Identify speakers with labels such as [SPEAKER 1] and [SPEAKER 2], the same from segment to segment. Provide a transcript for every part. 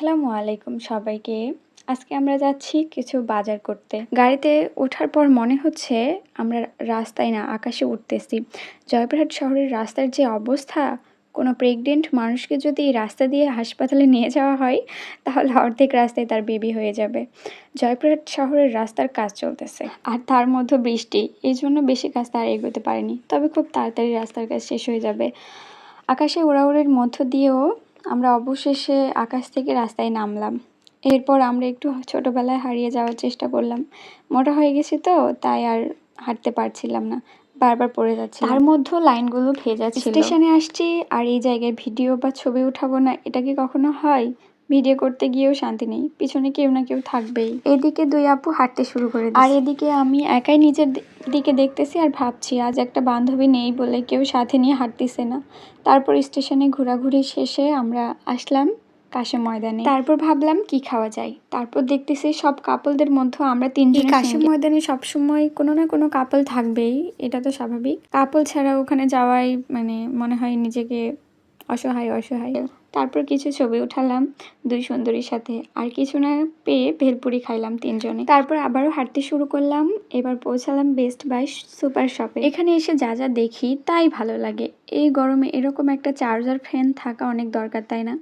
[SPEAKER 1] আসসালামু আলাইকুম সবাইকে। আজকে আমরা যাচ্ছি কিছু বাজার করতে। গাড়িতে ওঠার পর মনে হচ্ছে আমরা রাস্তায় না আকাশে উঠতেছি। জয়পুরহাট শহরের রাস্তার যে অবস্থা, কোনো প্রেগনেন্ট মানুষকে যদি রাস্তা দিয়ে হাসপাতালে নিয়ে যাওয়া হয়, তাহলে অর্ধেক রাস্তায় তার বেবি হয়ে যাবে। জয়পুরহাট শহরের রাস্তার কাজ চলতেছে। আর তার মধ্যে বৃষ্টি, এই জন্য বেশি কাজ তার এগোতে পারেনি। তবে খুব তাড়াতাড়ি রাস্তার কাজ শেষ হয়ে যাবে। আকাশে উড়াউড়ির মধ্য দিয়েও আমরা অবশেষে আকাশ থেকে রাস্তায় নামলাম। এরপর আমরা একটু ছোটোবেলায় হারিয়ে যাওয়ার চেষ্টা করলাম। মোটা হয়ে গেছি তো তাই আর হাঁটতে পারছিলাম না। বারবার পড়ে যাচ্ছে তার মধ্যেও লাইনগুলো ভেজা স্টেশনে আসছি আর এই জায়গায় ভিডিও বা ছবি উঠাবো না এটা কি কখনো হয়? ভিডিও করতে গিয়েও শান্তি নেই। পিছনে কেউ না কেউ থাকবেই। এদিকে দুই আপু হাঁটতে শুরু করে আর এদিকে আমি একাই নিজের দিকে দেখতেছি আর ভাবছি আজ একটা বান্ধবী নেই বলে কেউ সাথে নিয়ে হাঁটতেছে না। তারপর স্টেশনে ঘোরাঘুরি শেষে আমরা আসলাম কাশেম ময়দানে। তারপর ভাবলাম কি খাওয়া যায়? তারপর দেখতেছি সব কাপলদের মধ্যে আমরা তিনজন কাশেম ময়দানে সবসময় কোনো না কোনো কাপল থাকবেই এটা তো স্বাভাবিক। কাপল ছাড়া ওখানে যাওয়াই মানে মনে হয় নিজেকে অসহায় অসহায়। তারপর কিছু ছবি উঠালাম দুই সুন্দরীর সাথে। আর কিছু না পেয়ে ভেলপুরি খাইলাম তিনজনে। তারপর আবারও হাঁটতে শুরু করলাম, এবার পৌঁছালাম বেস্ট বাই সুপার শপে এখানে এসে যা যা দেখি তাই ভালো লাগে। এই গরমে এরকম একটা চার্জার ফ্যান থাকা অনেক দরকার, তাই না?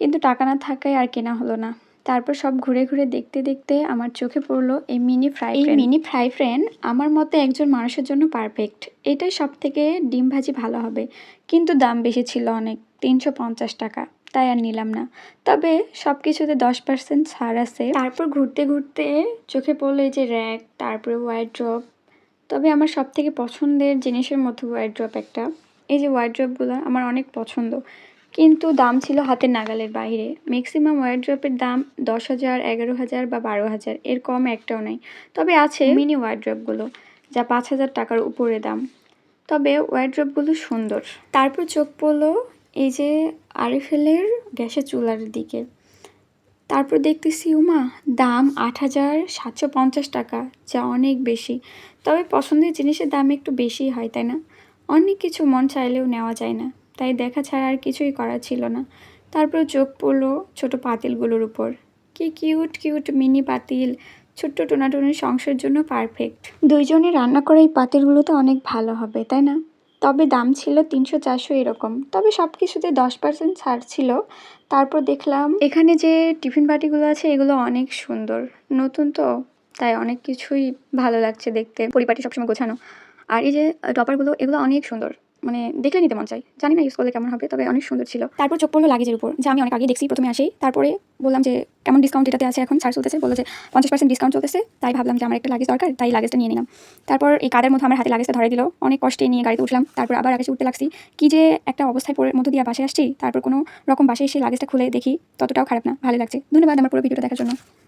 [SPEAKER 1] কিন্তু টাকা না থাকায় আর কেনা হলো না। তারপর সব ঘুরে ঘুরে দেখতে দেখতে আমার চোখে পড়ল এই মিনি ফ্রাই এই মিনি ফ্রাই ফ্রেন আমার মতে একজন মানুষের জন্য পারফেক্ট এটাই সব থেকে ডিম ভাজি ভালো হবে। কিন্তু দাম বেশি ছিল অনেক তিনশো পঞ্চাশ টাকা। তাই আর নিলাম না। তবে সব কিছুতে দশ পার্সেন্ট ছাড় আছে। তারপর ঘুরতে ঘুরতে চোখে পড়ল এই যে র্যাক তারপরে ওয়াইড্রপ তবে আমার সব থেকে পছন্দের জিনিসের মধ্যে ওয়াইড্রপ একটা। এই যে ওয়াইড্রপগুলো আমার অনেক পছন্দ। কিন্তু দাম ছিল হাতের নাগালের বাইরে। ম্যাক্সিমাম ওয়ার্ড্রপের দাম দশ হাজার, এগারো হাজার বা বারো হাজার, এর কম একটাও নাই। তবে আছে মিনি ওয়ার্ড্রপগুলো যা পাঁচ হাজার টাকার উপরে দাম। তবে ওয়ার্ড্রপগুলো সুন্দর। তারপর চোখ পড়ল এই যে আরএফএলের গ্যাসের চুলার দিকে। তারপর দেখতেছি, উমা, দাম আট হাজার সাতশো পঞ্চাশ টাকা, যা অনেক বেশি। তবে পছন্দের জিনিসের দাম একটু বেশি হয়, তাই না? অনেক কিছু মন চাইলেও নেওয়া যায় না। তাই দেখা ছাড়া আর কিছুই করা ছিল না। তারপর চোখ পড়ল ছোট পাতিলগুলোর উপর। কি কিউট কিউট মিনি পাতিল, ছোট্ট টোনাটুনির সংসার জন্য পারফেক্ট। দুইজনে রান্না করা এই পাতিলগুলো তো অনেক ভালো হবে, তাই না? তবে দাম ছিল তিনশো চারশো এরকম। তবে সব কিছুতে দশ পার্সেন্ট ছাড় ছিল। তারপর দেখলাম, এখানে যে টিফিন বাটিগুলো আছে, এগুলো অনেক সুন্দর। নতুন তো, তাই অনেক কিছুই ভালো লাগছে দেখতে। পরিপাটি সবসময় গোছানো। আর এই যে টপারগুলো, এগুলো অনেক সুন্দর। মানে দেখলে নিতে মন চাই জানি না ইউজ করলে কেমন হবে, তবে অনেক সুন্দর ছিল। তারপর চোখ পড়ল লাগেজের উপর। যা আমি অনেক আগে দেখছি প্রথমে আসি তারপরে বললাম যে, কেমন ডিসকাউন্ট এটাতে আছে এখন? ছাড় চলতেছে। বলল যে, পঞ্চাশ পার্সেন্ট ডিসকাউন্ট চলতেছে। তাই ভাবলাম যে, আমার একটা লাগেজ দরকার। তাই লাগেজটা নিয়ে নিলাম। তারপর এই কাদের মধ্যে আমার হাতে লাগেজটা ধরে দিল। অনেক কষ্টে নিয়ে গাড়িতে উঠলাম। তারপর আবার আকাশে উঠতে লাগছি। কি যে একটা অবস্থায় পরে মধ্যে দিয়ে বাসে আসছি। তারপর কোনো রকম বাসে এসে লাগেজটা খুলে দেখি। ততটাও খারাপ না। ভালো লাগছে। ধন্যবাদ আমার পুরো ভিডিওটা দেখার জন্য।